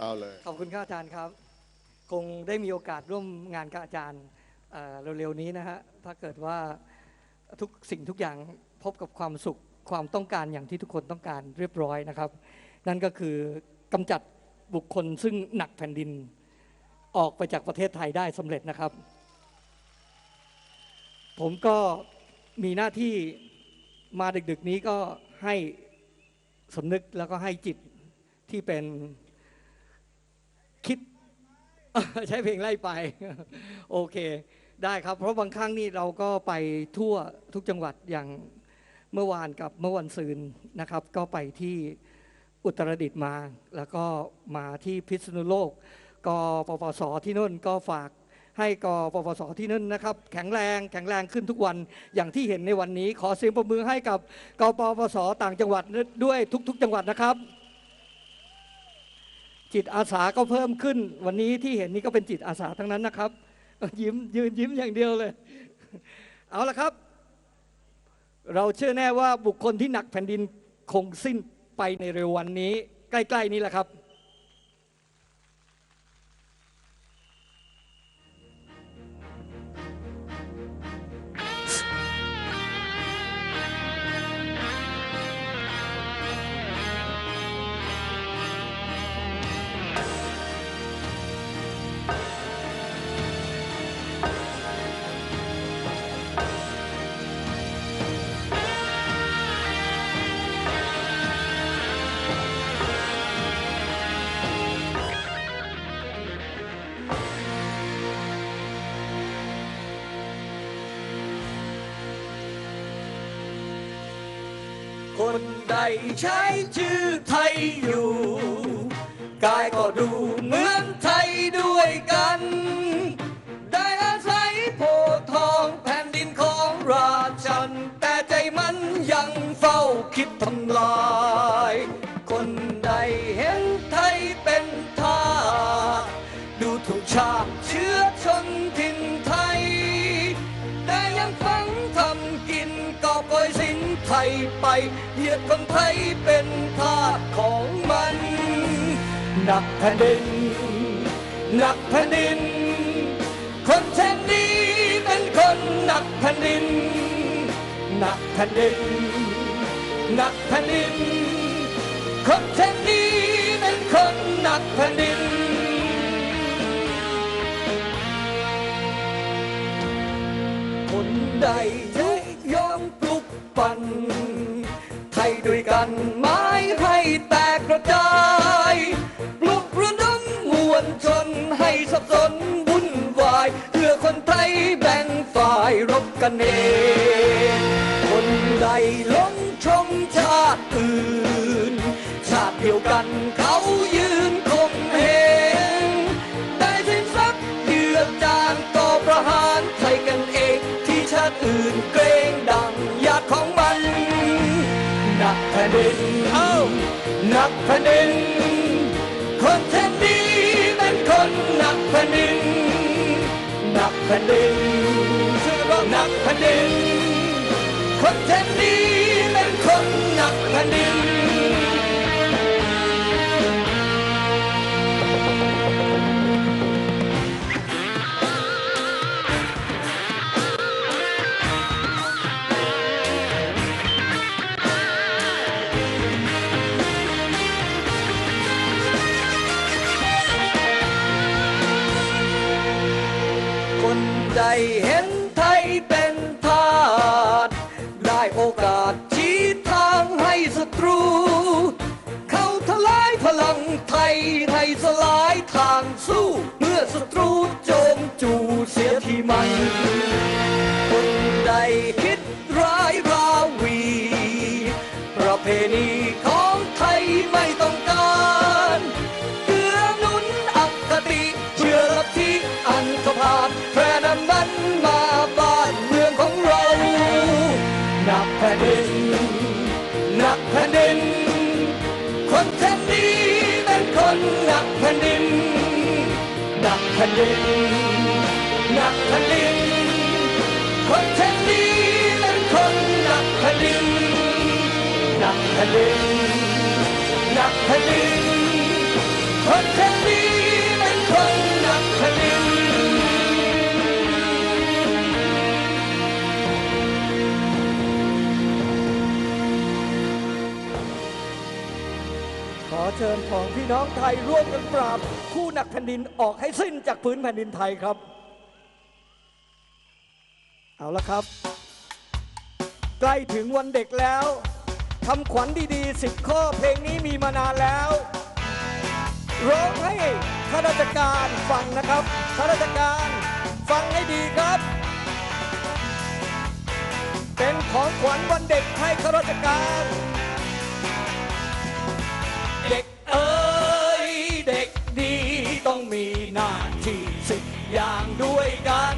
เอาเลยขอบคุณครับอาจารย์ครับ คงได้มีโอกาสร่วมงานกับอาจารย์เอ่อเร็วๆนี้นะฮะถ้าเกิดว่าทุกสิ่งทุกอย่างพบกับความสุขความต้องการอย่างที่ทุกคนต้องการเรียบร้อยนะครับ นั่นก็คือกำจัดบุคคลซึ่งหนักแผ่นดิน ออกไปจากประเทศไทยได้สำเร็จนะครับ ผมก็มีหน้าที่มาดึกๆนี้ก็ให้สำนึกแล้วก็ให้จิตที่เป็น คิดใช้เพลงไล่ไป โอเค ได้ครับ เพราะบางครั้งนี่เราก็ไปทั่วทุกจังหวัดอย่างเมื่อวานกับเมื่อวันซืนนะครับ ก็ไปที่อุตรดิตถ์มา แล้วก็มาที่พิษณุโลกกปปสที่นู่นก็ฝากให้กปปสที่นู่นนะครับ แข็งแรงแข็งแรงขึ้นทุกวันอย่างที่เห็นในวันนี้ ขอเสียงปรบมือให้กับกปปสต่างจังหวัดด้วยทุก ๆ จังหวัดนะครับ จิตอาสาก็เพิ่มขึ้น วันนี้ที่เห็นนี่ก็เป็นจิตอาสาทั้งนั้นนะครับ ยิ้มยืนยิ้มอย่างเดียวเลย เอาละครับ เราเชื่อแน่ว่าบุคคลที่หนักแผ่นดินคงสิ้นไปในเร็ววันนี้ ใกล้ ๆ นี้แหละครับ คนใดใช้ชื่อไทยอยู่ กายก็ดูเหมือนไทยด้วยกัน ได้อาศัยโพทองแผ่นดินของราชัน แต่ใจมันยังเฝ้าคิดทำลาย คนใดเห็นไทยเป็นทาสดูถูกชาติเชื้อชนถิ่นไทย แต่ยังฝังทำกินกอบโกยสินไทยไป ยียดคนไทยเป็นทาสของมัน หนักแผ่นดิน หนักแผ่นดิน คนเช่นนี้เป็นคนหนักแผ่นดิน หนักแผ่นดิน หนักแผ่นดิน คนเช่นนี้เป็นคนหนักแผ่นดินคนใดยุยอมปลุกปั่น ด้วยกันไม้ให้แตกกระจายปลุกระดมมวลชนให้สับสนวุ่นวายเพื่อคนไทยแบ่งฝ่ายรบกันเอง คนใดลงชมชาติอื่น ชาติเดียวกันเขา ดินเอ้านักแผ่นดิน คนแท้ดีเป็นคนหนักแผ่นดินหนักแผ่นดินชื่อว่าหนักแผ่นดิน คนแท้ดีเป็นคนหนักแผ่นดิน สู้เมื่อศัตรูโจมจู่เสียทีมันคนใดคิดร้ายราวี ประเพณีของไทยไม่ต้องการเกื้อหนุนอคติเชื่อลัทธิอันธพาลแพร่นำมันมาบ้านเมืองของเราหนักแผ่นดินหนักแผ่นดินคนเช่นนี้เป็นคนหนัก แผ่นดินหนักแผ่นดินคนเช่นนี้เป็นคนหนักแผ่นดินหนักแผ่นดินหนักแผ่นดินคคนเช่นนี้เป็นคนหนักแผ่นดินขอเชิญของพี่น้องไทยร่วมกันปราบ หนักแผ่นดินออกให้สิ้นจากพื้นแผ่นดินไทยครับ เอาละครับ ใกล้ถึงวันเด็กแล้วคำขวัญดีๆสิบข้อเพลงนี้มีมานานแล้วร้องให้ข้าราชการฟังนะครับข้าราชการฟังให้ดีครับ เป็นของขวัญวันเด็กให้ข้าราชการ อย่างด้วยกัน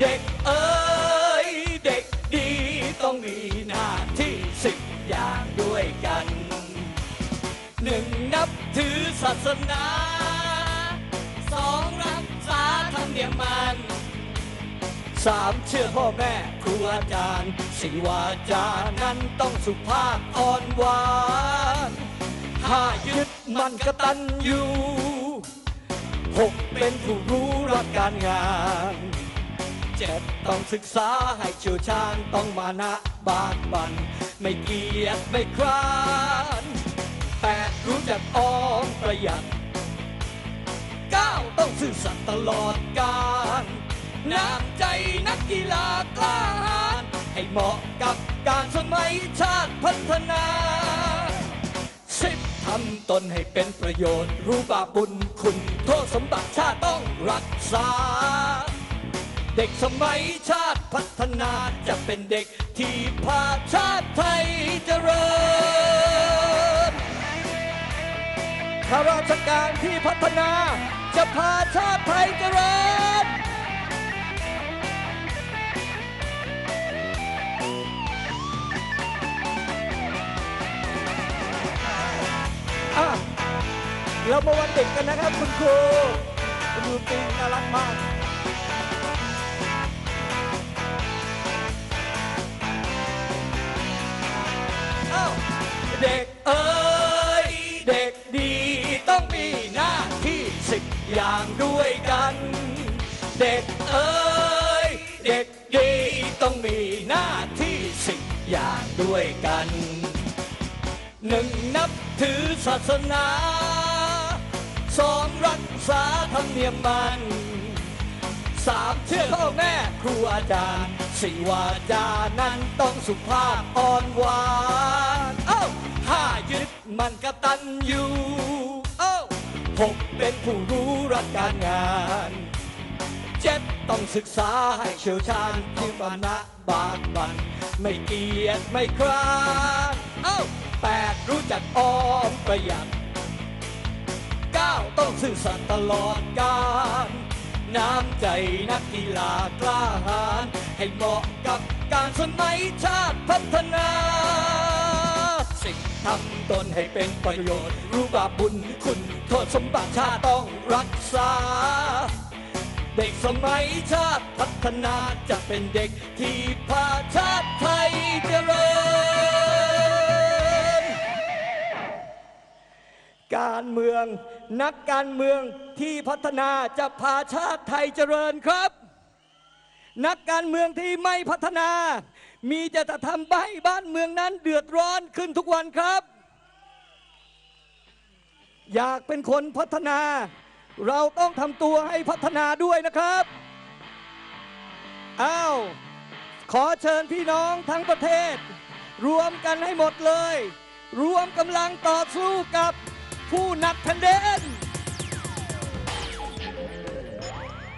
เด็กเอ้ยเด็กดีต้องมีหน้าที่สิบอย่างด้วยกันหนึ่งนับถือศาสนาสองรักษาธรรมเนียมมันสามเชื่อพ่อแม่ครูอาจารย์สี่วาจานั้นต้องสุภาพอ่อนหวานห้ายึดมันกตัญญู หกเป็นผู้รู้รักการงานเจ็ดต้องศึกษาให้เชี่ยวชาญต้องมานะบากบัน ไม่เกียจไม่คร้านแปดรู้จักออมประหยัดเก้าต้องซื่อสัตย์ตลอดกาลน้ำใจนักกีฬากล้าหาญให้เหมาะกับการสมัยชาติพัฒนาำตนให้เป็นประโยชน์ รู้บาปบุญคุณ โทษสมบัติชาติต้องรักษา เด็กสมัยชาติพัฒนาจะเป็นเด็กที่พาชาติไทยเจริญข้าราชการที่พัฒนาจะพาชาติไทยเจริญ เรามาวันเด็กกันนะครับคุณครูคุณครูปิงน่ารักมากเอ้าเด็กเอ้ยเด็กดีต้องมีหน้าที่สิบอย่างด้วยกัน เด็กเอ้ยเด็กดีต้องมีหน้าที่สิบอย่างด้วยกันหนึ่งนับถือศาสนา สองรักษาธรรมเนียมมันสามเชื่อพ่อแม่ครูอาจารย์สี่วาจานั้นต้องสุภาพอ่อนหวานเอ้าห้ายึดมันกตัญญูเอ้าหกเป็นผู้รู้รักการงานเจ็ดต้องศึกษาให้เชี่ยวชาญที่บานะบากบันไม่เกียจไม่คร้านเอ้าแปดรู้จักออมประหยัด ต้องซื่อสัตย์ตลอดกาลน้ำใจนักกีฬากล้าหาญให้เหมาะกับการสมัยชาติพัฒนา สิ่งทำตนให้เป็นประโยชน์ รู้บาปบุญคุณโทษสมบัติชาติต้องรักษา เด็กสมัยชาติพัฒนาจะเป็นเด็กที่พาชาติไทยเจริญ การเมือง นักการเมืองที่พัฒนาจะพาชาติไทยเจริญครับ นักการเมืองที่ไม่พัฒนา มีแต่จะทำให้บ้านเมืองนั้นเดือดร้อนขึ้นทุกวันครับ อยากเป็นคนพัฒนา เราต้องทำตัวให้พัฒนาด้วยนะครับอ้าวขอเชิญพี่น้องทั้งประเทศ รวมกันให้หมดเลย รวมกำลังต่อสู้กับ ผู้นักแผ่นดิน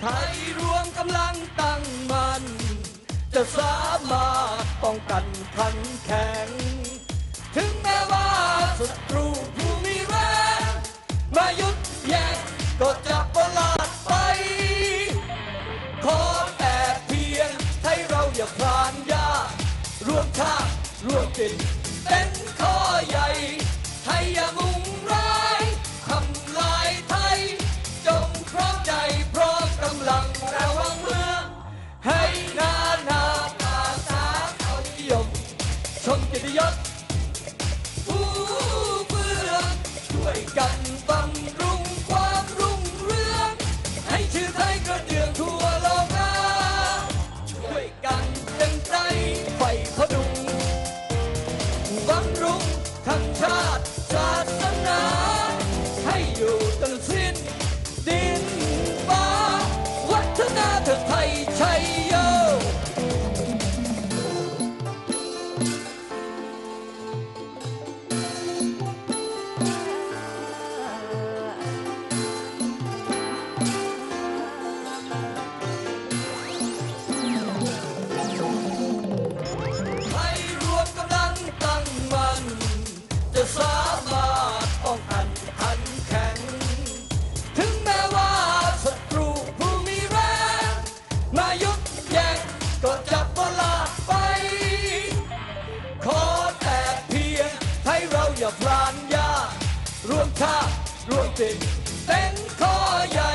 ไทยรวมกำลังตั้งมัน จะสามารถป้องกันขันแข็ง ถึงแม้ว่าศัตรูผู้มีแรงมายุดแย่งก็จะประหลาดไป ขอแต่เพียงให้เราอย่าพลานยากรวมชาติรวมจิตเป็นข้อใหญ่ ให้อย่ามุ่ง รวมติดเป็นข้อใหญ่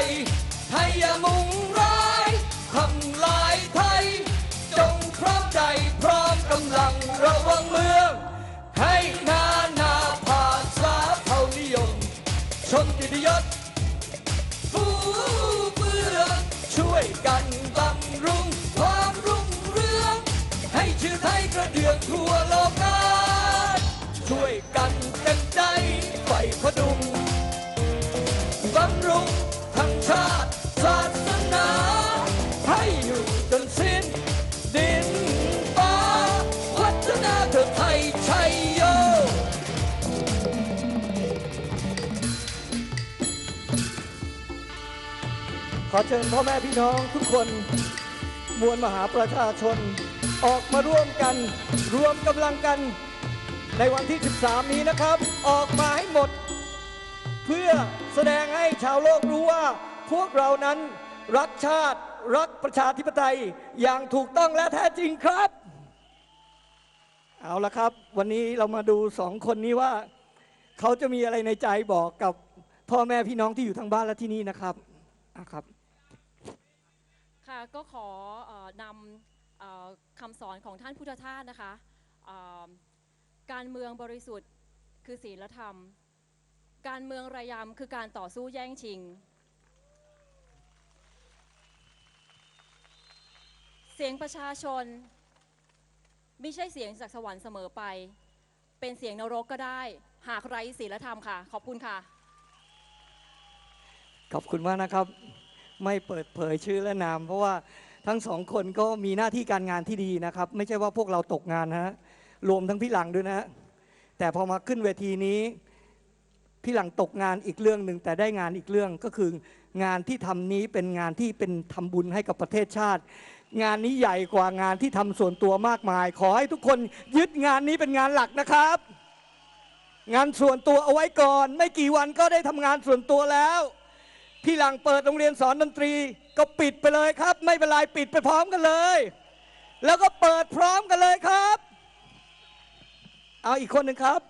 ให้อย่ามุงร้ายทำลายไทย จงพร้อมใจพร้อมกำลังระวังเมือง ให้นานาผานสาเผ่านิยม ชนกิตยศผู้เมืองช่วยกันบำรุงความรุ่งเรือง ให้ชื่อไทยกระเดืองทั่วโลก อเชิญพ่อแม่พี่น้องทุกคน มวลมหาประชาชน ออกมาร่วมกัน รวมกำลังกัน ในวันที่ 13 นี้นะครับ ออกมาให้หมด เพื่อแสดงให้ชาวโลกรู้ว่า พวกเรานั้นรักชาติรักประชาธิปไตยอย่างถูกต้องและแท้จริงครับ เอาละครับ วันนี้เรามาดูสองคนนี้ว่า เขาจะมีอะไรในใจบอกกับพ่อแม่พี่น้องที่อยู่ทางบ้านและที่นี่นะครับอะครับ ก็ขออนำอคำสอนของท่านพุทธทาสนะคะการเมืองบริสุทธิ์คือศีลธรรม การเมืองระยำคือการต่อสู้แย่งชิง เสียงประชาชน ไม่ใช่เสียงจากสวรรค์เสมอไป เป็นเสียงนรกก็ได้ หากไร้ศีลธรรมค่ะ ขอบคุณค่ะ ขอบคุณมากนะครับ ไม่เปิดเผยชื่อและนาม เพราะว่าทั้งสองคนก็มีหน้าที่การงานที่ดีนะครับ ไม่ใช่ว่าพวกเราตกงานนะฮะรวมทั้งพี่หลังด้วยนะฮะแต่พอมาขึ้นเวทีนี้ พี่หลังตกงานอีกเรื่องหนึ่งแต่ได้งานอีกเรื่องก็คืองานที่ทำนี้เป็นงานที่เป็นทำบุญให้กับประเทศชาติ งานนี้ใหญ่กว่างานที่ทำส่วนตัวมากมาย ขอให้ทุกคนยึดงานนี้เป็นงานหลักนะครับ งานส่วนตัวเอาไว้ก่อน ไม่กี่วันก็ได้ทำงานส่วนตัวแล้ว พี่หลังเปิดโรงเรียนสอนดนตรี ก็ปิดไปเลยครับ ไม่เป็นไรปิดไปพร้อมกันเลย แล้วก็เปิดพร้อมกันเลยครับ เอาอีกคนหนึ่งครับ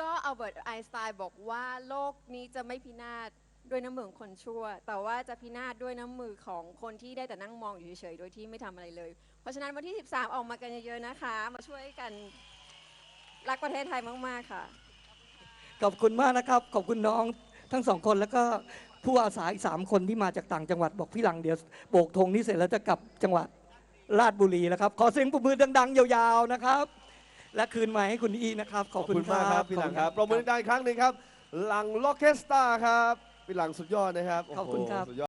ก็อัลเบิร์ตไอน์สไตน์บอกว่าโลกนี้จะไม่พินาศด้วยน้ำมือของคนชั่ว แต่ว่าจะพินาศด้วยน้ำมือของคนที่ได้แต่นั่งมองอยู่เฉยๆโดยที่ไม่ทำอะไรเลย เพราะฉะนั้นวันที่ 13 ออกมากันเยอะๆนะคะ มาช่วยกันรักประเทศไทยมากๆค่ะ ขอบคุณมากนะครับ ขอบคุณน้อง ทั้งสองคนแล้วก็ผู้อาสาอีกสามคนที่มาจากต่างจังหวัดบอกพี่หลังเดี๋ยวโบกธงนี้เสร็จแล้วจะกลับจังหวัดราชบุรีแล้วครับขอเสียงปรบมือดัง ๆ ยาวๆนะครับ และคืนมาให้คุณอีนะครับขอบคุณมากครับพี่หลังครับปรบมือได้อีกครั้งหนึ่งครับหลังล็อกเคสตาครับพี่หลังสุดยอดนะครับโโหขอบคุณครับสุดยอด